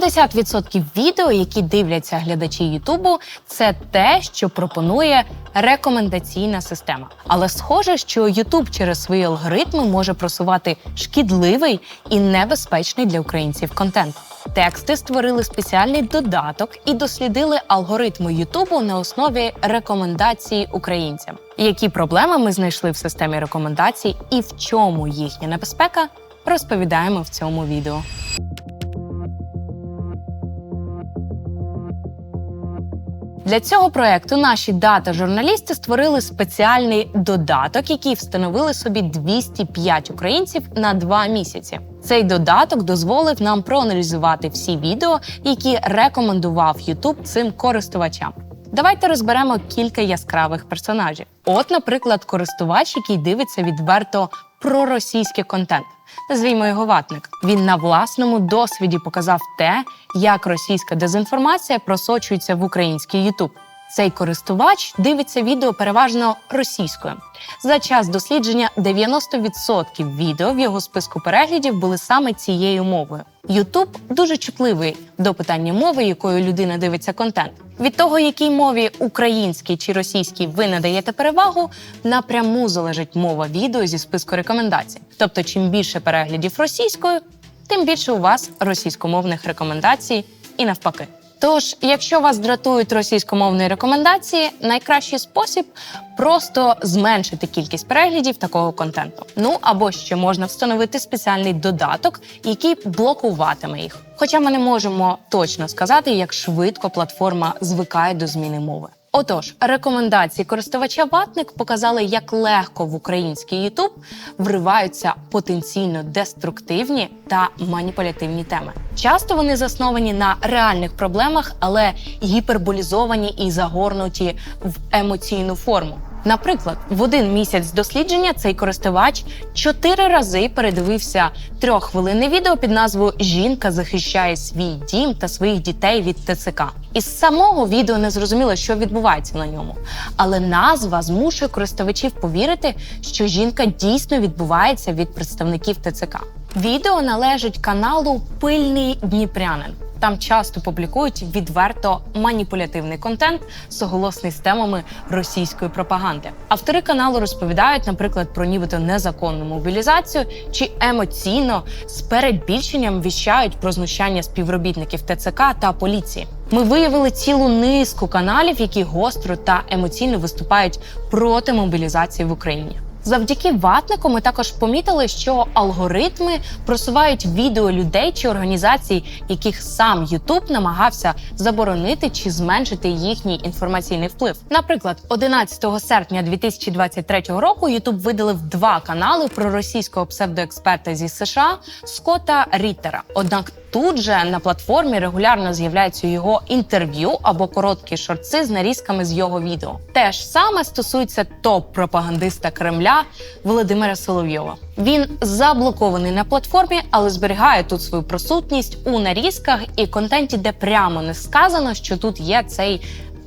80% відео, які дивляться глядачі Ютубу, це те, що пропонує рекомендаційна система. Але схоже, що Ютуб через свої алгоритми може просувати шкідливий і небезпечний для українців контент. Тексти створили спеціальний додаток і дослідили алгоритми Ютубу на основі рекомендацій українцям. Які проблеми ми знайшли в системі рекомендацій і в чому їхня небезпека, розповідаємо в цьому відео. Для цього проекту наші дата-журналісти створили спеціальний додаток, який встановили собі 205 українців на два місяці. Цей додаток дозволив нам проаналізувати всі відео, які рекомендував YouTube цим користувачам. Давайте розберемо кілька яскравих персонажів. От, наприклад, користувач, який дивиться відверто проросійський контент. Назвімо його ватник. Він на власному досвіді показав те, як російська дезінформація просочується в український Ютуб. Цей користувач дивиться відео переважно російською. За час дослідження 90% відео в його списку переглядів були саме цією мовою. Ютуб дуже чутливий до питання мови, якою людина дивиться контент. Від того, якій мові українській чи російській ви надаєте перевагу, напряму залежить мова відео зі списку рекомендацій. Тобто, чим більше переглядів російською, тим більше у вас російськомовних рекомендацій і навпаки. Тож, якщо вас дратують російськомовні рекомендації, найкращий спосіб просто зменшити кількість переглядів такого контенту. Ну або ще можна встановити спеціальний додаток, який блокуватиме їх. Хоча ми не можемо точно сказати, як швидко платформа звикає до зміни мови. Отож, рекомендації користувача Ватник показали, як легко в український Ютуб вриваються потенційно деструктивні та маніпулятивні теми. Часто вони засновані на реальних проблемах, але гіперболізовані і загорнуті в емоційну форму. Наприклад, в один місяць дослідження цей користувач чотири рази передивився трьоххвилинне відео під назвою Жінка захищає свій дім та своїх дітей від ТЦК. Із самого відео не зрозуміло, що відбувається на ньому. Але назва змушує користувачів повірити, що жінка дійсно відбувається від представників ТЦК. Відео належить каналу Пильний Дніпрянин. Там часто публікують відверто маніпулятивний контент, соголосний з темами російської пропаганди. Автори каналу розповідають, наприклад, про нібито незаконну мобілізацію чи емоційно з передбільшенням віщають про знущання співробітників ТЦК та поліції. Ми виявили цілу низку каналів, які гостро та емоційно виступають проти мобілізації в Україні. Завдяки ватнику ми також помітили, що алгоритми просувають відео людей чи організацій, яких сам Ютуб намагався заборонити чи зменшити їхній інформаційний вплив. Наприклад, 11 серпня 2023 року Ютуб видалив два канали про російського псевдоексперта зі США Скотта Ріттера. Однак Тут же на платформі регулярно з'являються його інтерв'ю або короткі шорти з нарізками з його відео. Те ж саме стосується топ-пропагандиста Кремля Володимира Соловйова. Він заблокований на платформі, але зберігає тут свою присутність у нарізках і контенті, де прямо не сказано, що тут є цей.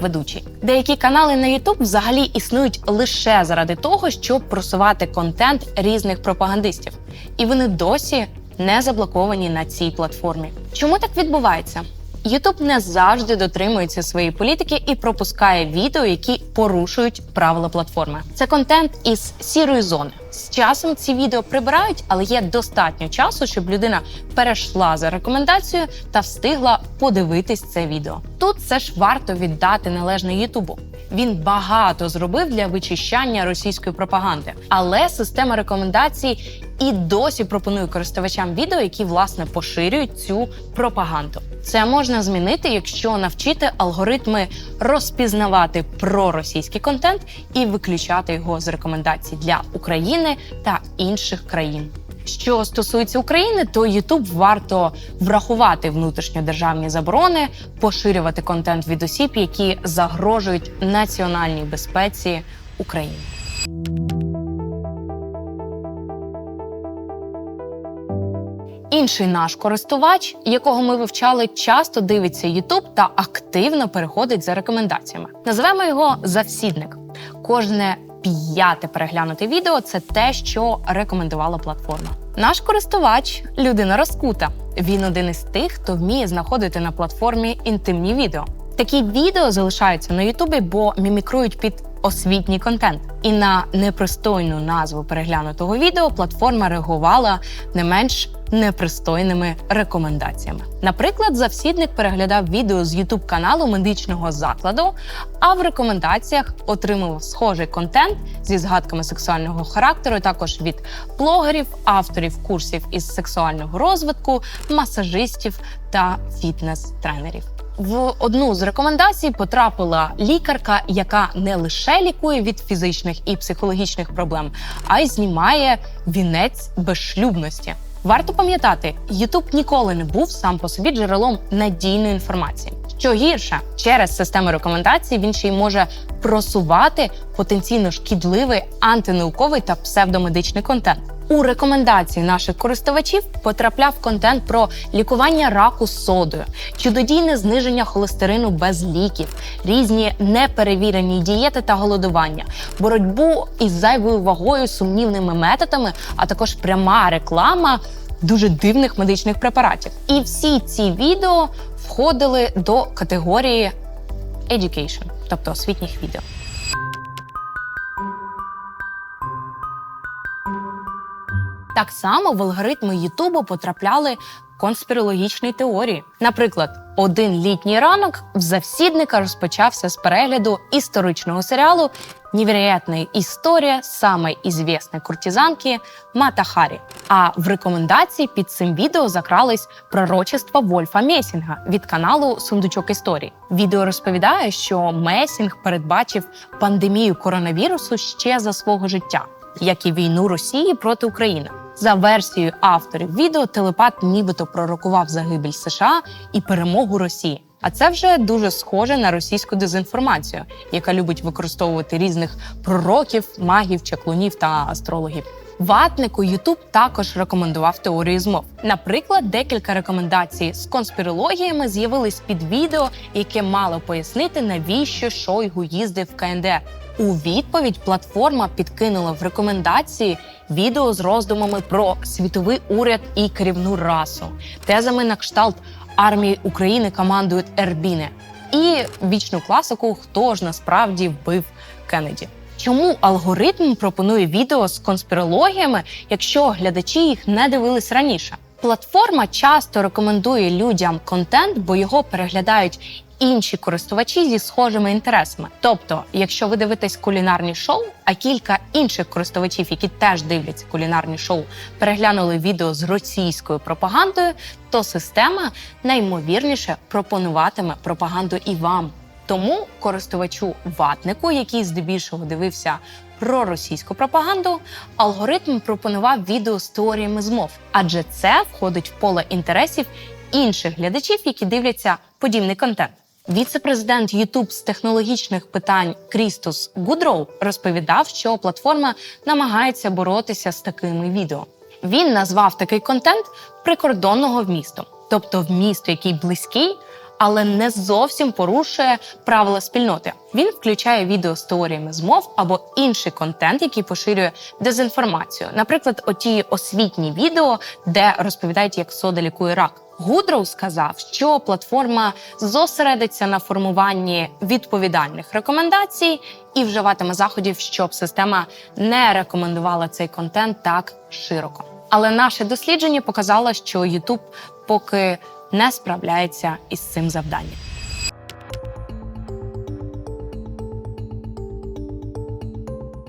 Ведучий деякі канали на YouTube взагалі існують лише заради того, щоб просувати контент різних пропагандистів, і вони досі не заблоковані на цій платформі. Чому так відбувається? Ютуб не завжди дотримується своєї політики і пропускає відео, які порушують правила платформи. Це контент із сірої зони. З часом ці відео прибирають, але є достатньо часу, щоб людина перейшла за рекомендацією та встигла подивитись це відео. Тут все ж варто віддати належне Ютубу. Він багато зробив для вичищання російської пропаганди, але система рекомендацій і досі пропонує користувачам відео, які власне поширюють цю пропаганду. Це можна змінити, якщо навчити алгоритми розпізнавати проросійський контент і виключати його з рекомендацій для України та інших країн. Що стосується України, то YouTube варто врахувати внутрішньодержавні заборони, поширювати контент від осіб, які загрожують національній безпеці України. Інший наш користувач, якого ми вивчали, часто дивиться YouTube та активно переходить за рекомендаціями. Називаємо його завсідник. Кожне п'яте переглянути відео це те, що рекомендувала платформа. Наш користувач людина розкута. Він один із тих, хто вміє знаходити на платформі інтимні відео. Такі відео залишаються на Ютубі, бо мімікрують під освітній контент. І на непристойну назву переглянутого відео платформа реагувала не менш непристойними рекомендаціями. Наприклад, завсідник переглядав відео з youtube каналу медичного закладу, а в рекомендаціях отримав схожий контент зі згадками сексуального характеру, також від блогерів, авторів курсів із сексуального розвитку, масажистів та фітнес-тренерів. В одну з рекомендацій потрапила лікарка, яка не лише лікує від фізичних і психологічних проблем, а й знімає вінець безшлюбності. Варто пам'ятати, YouTube ніколи не був сам по собі джерелом надійної інформації. Що гірше, через систему рекомендацій він ще й може просувати потенційно шкідливий антинауковий та псевдомедичний контент. У рекомендації наших користувачів потрапляв контент про лікування раку содою, чудодійне зниження холестерину без ліків, різні неперевірені дієти та голодування, боротьбу із зайвою вагою, сумнівними методами, а також пряма реклама дуже дивних медичних препаратів. І всі ці відео входили до категорії education, тобто освітніх відео. Так само в алгоритми Ютубу потрапляли конспірологічні теорії. Наприклад, один літній ранок в завсідника розпочався з перегляду історичного серіалу «Невероятна історія самої ізвісної куртизанки Мата Харі. А в рекомендації під цим відео закрались пророчества Вольфа Месінга від каналу Сундучок історії. Відео розповідає, що Месінг передбачив пандемію коронавірусу ще за свого життя, як і війну Росії проти України. За версією авторів відео, телепат нібито пророкував загибель США і перемогу Росії. А це вже дуже схоже на російську дезінформацію, яка любить використовувати різних пророків, магів, чаклунів та астрологів. Ватнику Ютуб також рекомендував теорії змов. Наприклад, декілька рекомендацій з конспірологіями з'явились під відео, яке мало пояснити, навіщо Шойгу їздив в КНДР. У відповідь платформа підкинула в рекомендації відео з роздумами про світовий уряд і керівну расу, тезами на кшталт армії України командують Ербіне і вічну класику Хто ж насправді вбив Кеннеді. Чому алгоритм пропонує відео з конспірологіями, якщо глядачі їх не дивились раніше? Платформа часто рекомендує людям контент, бо його переглядають інші користувачі зі схожими інтересами. Тобто, якщо ви дивитесь кулінарні шоу, а кілька інших користувачів, які теж дивляться кулінарні шоу, переглянули відео з російською пропагандою, то система наймовірніше пропонуватиме пропаганду і вам. Тому користувачу ватнику, який здебільшого дивився про російську пропаганду, алгоритм пропонував відео з теоріями змов, адже це входить в поле інтересів інших глядачів, які дивляться подібний контент. Віце-президент YouTube з технологічних питань Крістус Гудроу розповідав, що платформа намагається боротися з такими відео. Він назвав такий контент прикордонного вмісту, тобто вмісту, який близький, але не зовсім порушує правила спільноти. Він включає відео з теоріями змов або інший контент, який поширює дезінформацію. Наприклад, оті освітні відео, де розповідають, як сода лікує рак. Гудроу сказав, що платформа зосередиться на формуванні відповідальних рекомендацій і вживатиме заходів, щоб система не рекомендувала цей контент так широко. Але наше дослідження показало, що YouTube поки не справляється із цим завданням.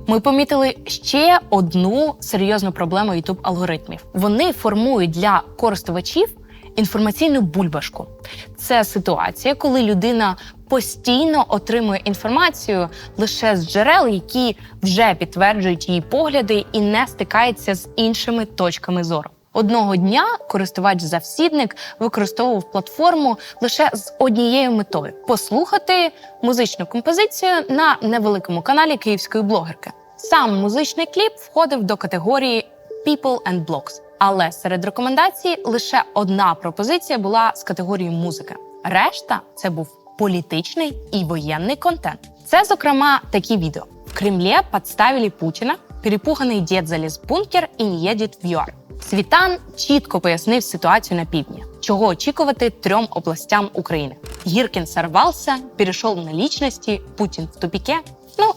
Ми помітили ще одну серйозну проблему youtube алгоритмів. Вони формують для користувачів інформаційну бульбашку. Це ситуація, коли людина постійно отримує інформацію лише з джерел, які вже підтверджують її погляди і не стикається з іншими точками зору. Одного дня користувач-завсідник використовував платформу лише з однією метою послухати музичну композицію на невеликому каналі київської блогерки. Сам музичний кліп входив до категорії People and Blogs. Але серед рекомендацій лише одна пропозиція була з категорії музика. Решта це був політичний і воєнний контент. Це, зокрема, такі відео. В Кремле подставили Путіна. Перепуганий дід заліз бункер і не їде в ЮАР. Світан чітко пояснив ситуацію на півдні, чого очікувати трьом областям України. Гіркін сорвався, перейшов на лічності, Путін в тупіке. Ну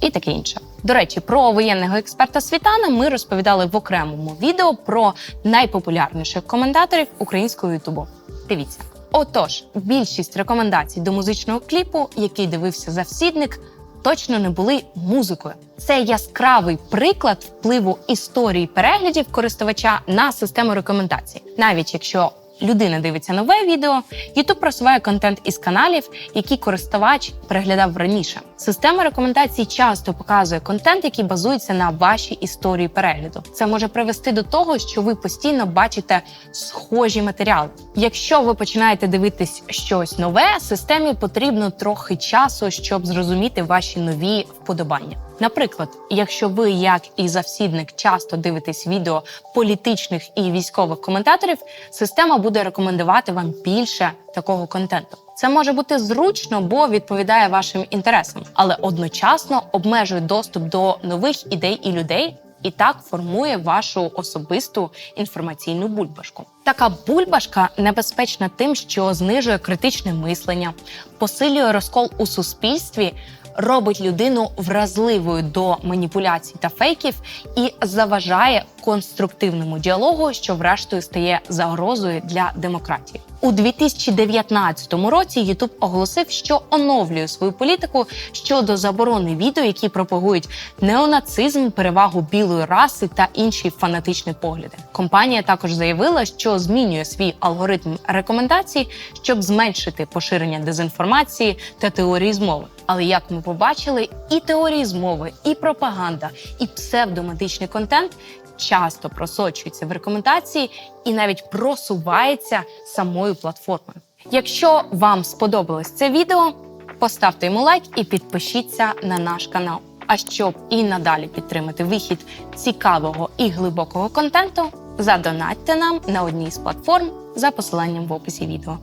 і таке інше. До речі, про воєнного експерта Світана ми розповідали в окремому відео про найпопулярніших коментаторів українського Ютубу. Дивіться. Отож, більшість рекомендацій до музичного кліпу, який дивився завсідник, точно не були музикою. Це яскравий приклад впливу історії переглядів користувача на систему рекомендацій. Навіть якщо людина дивиться нове відео, YouTube просуває контент із каналів, які користувач переглядав раніше. Система рекомендацій часто показує контент, який базується на вашій історії перегляду. Це може привести до того, що ви постійно бачите схожі матеріали. Якщо ви починаєте дивитись щось нове, системі потрібно трохи часу, щоб зрозуміти ваші нові вподобання. Наприклад, якщо ви, як і завсідник, часто дивитесь відео політичних і військових коментаторів, система буде рекомендувати вам більше такого контенту. Це може бути зручно, бо відповідає вашим інтересам, але одночасно обмежує доступ до нових ідей і людей. І так формує вашу особисту інформаційну бульбашку. Така бульбашка небезпечна тим, що знижує критичне мислення, посилює розкол у суспільстві, робить людину вразливою до маніпуляцій та фейків і заважає конструктивному діалогу, що врештою стає загрозою для демократії. У 2019 році YouTube оголосив, що оновлює свою політику щодо заборони відео, які пропагують неонацизм, перевагу білої раси та інші фанатичні погляди. Компанія також заявила, що змінює свій алгоритм рекомендацій, щоб зменшити поширення дезінформації та теорії змови. Але як ми побачили, і теорії змови, і пропаганда, і псевдомедичний контент часто просочується в рекомендації і навіть просувається самою платформою. Якщо вам сподобалось це відео, поставте йому лайк і підпишіться на наш канал. А щоб і надалі підтримати вихід цікавого і глибокого контенту, задонатьте нам на одній з платформ за посиланням в описі відео.